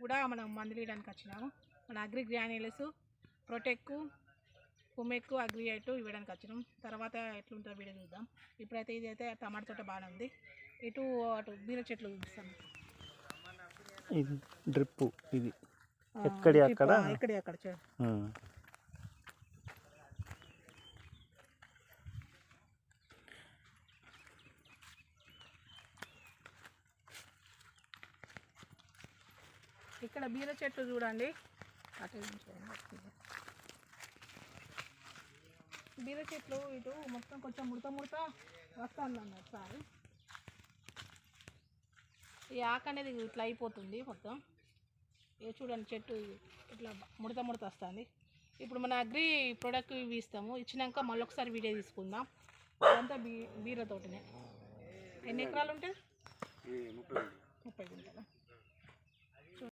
కూడా మనం మందులు వేయడానికి వచ్చినాము. మన అగ్రి గ్రాన్యులస్ ప్రొటెక్కు కుమెక్కు అగ్రియేట్ ఇవ్వడానికి వచ్చినాం. తర్వాత ఎట్లుంటుందో వీడియో చూద్దాం. ఇప్పుడైతే ఇది అయితే టమాటా తోట బాగానే ఉంది. ఇటు అటు బీర చెట్లు చూపిస్తాం ఇది డ్రిప్ ఇది. ఎక్కడి అక్కడ? ఆ, ఇక్కడి అక్కడ ఇక్కడ బీర చెట్లు చూడండి. అటు బీర చెట్లు ఇటు మొత్తం కొంచెం ముడత ముడత వస్తుంది అన్నారు సార్. ఈ ఆకు అనేది ఇట్లా అయిపోతుంది మొత్తం. ఇది చూడండి చెట్టు ఇట్లా ముడత ముడత వస్తుంది. ఇప్పుడు మన అగ్రి ప్రోడక్ట్ ఇవి ఇస్తాము. ఇచ్చినాక మళ్ళీ ఒకసారి వీడియో తీసుకుందాం. ఇదంతా బీ బీరతోటినే. ఎన్ని ఎకరాలు ఉంటాయి?